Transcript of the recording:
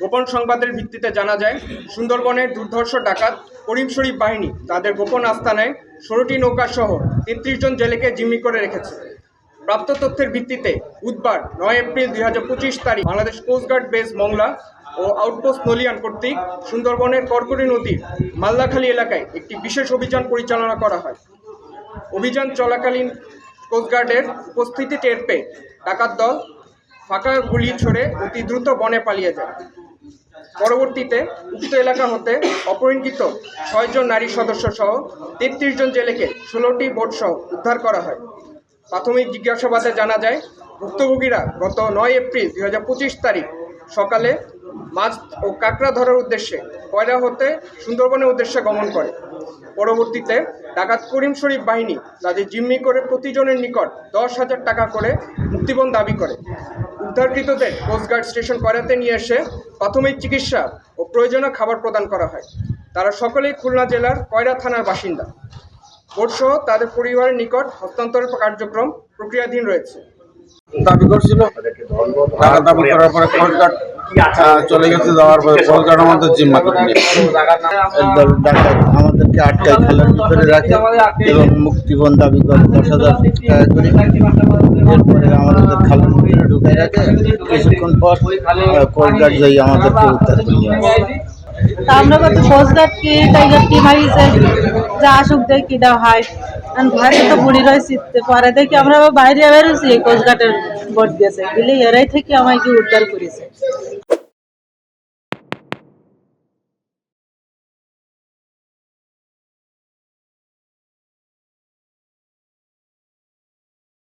গোপন সংবাদের ভিত্তিতে জানা যায়, সুন্দরবনের দুর্ধর্ষ ডাকাত করিম শরীফ বাহিনী তাদের গোপন আস্তানায় ষোলোটি নৌকা সহ তেত্রিশ জন জেলেকে জিম্মি করে রেখেছে। প্রাপ্ত তথ্যের ভিত্তিতে বুধবার নয় এপ্রিল দুই হাজার পঁচিশ তারিখ Bangladesh coast guard base Mongla ও আউটপোস্ট নলিয়ান কর্তৃক সুন্দরবনের কর্করি নদীর মাল্লাখালী এলাকায় একটি বিশেষ অভিযান পরিচালনা করা হয়। অভিযান চলাকালীন কোস্টগার্ডের উপস্থিতি টের পেয়ে ডাকাত দল ফাঁকা গুলি ছড়ে অতি দ্রুত বনে পালিয়ে যায়। পরবর্তীতে উক্ত এলাকা হতে অপহরণকৃত ছয়জন নারী সদস্য সহ তেত্রিশ জন জেলেকে ষোলোটি বোট সহ উদ্ধার করা হয়। প্রাথমিক জিজ্ঞাসাবাদে জানা যায়, ভুক্তভোগীরা গত নয় এপ্রিল দুই হাজার পঁচিশ তারিখ সকালে মাছ ও কাঁকড়া ধরার উদ্দেশ্যে কয়রা হতে সুন্দরবনের উদ্দেশ্যে গমন করে। পরবর্তীতে ডাকাত করিম শরীফ বাহিনী তাদের জিম্মি করে প্রতিজনের নিকট দশ হাজার টাকা করে মুক্তিপণ দাবি করে। উদ্ধারকৃতদের কোস্টগার্ড স্টেশন কয়রাতে নিয়ে এসে প্রাথমিক চিকিৎসা ও প্রয়োজনীয় খাবার প্রদান করা হয়। তারা সকলেই খুলনা জেলার কয়রা থানার বাসিন্দা। বোটসহ তাদের পরিবারের নিকট হস্তান্তরের কার্যক্রম প্রক্রিয়াধীন রয়েছে। দাবি করছিল? টাকা দাবি করার পরে কোস্টগার্ড চলে গেছে, যাওয়ার পরে কোস্টগার্ড আমাদের জিম্মা করে নিয়ে একদল ডাকাত আমাদেরকে খালের ভিতরে রাখে এবং মুক্তিপণ দাবি করে দশ হাজার টাকা করে। এরপরে আমাদের ভিতরে কিছুক্ষণ পর কোস্টগার্ড যাই আমাদেরকে উদ্ধার করে নিয়ে তা আমরা কত কোস্টগার্ড কি টাইগার কি মারিছে? যা আসুক দেখ কিটা হয়। আর ঘরে তো বুড়ি রয়েছি পরে দেখি আমরা বাইরে বেরোছি কোস্টগার্ডের বোর্ড দিয়েছে। বুঝলি এরাই থেকে আমাকে উদ্ধার করেছে।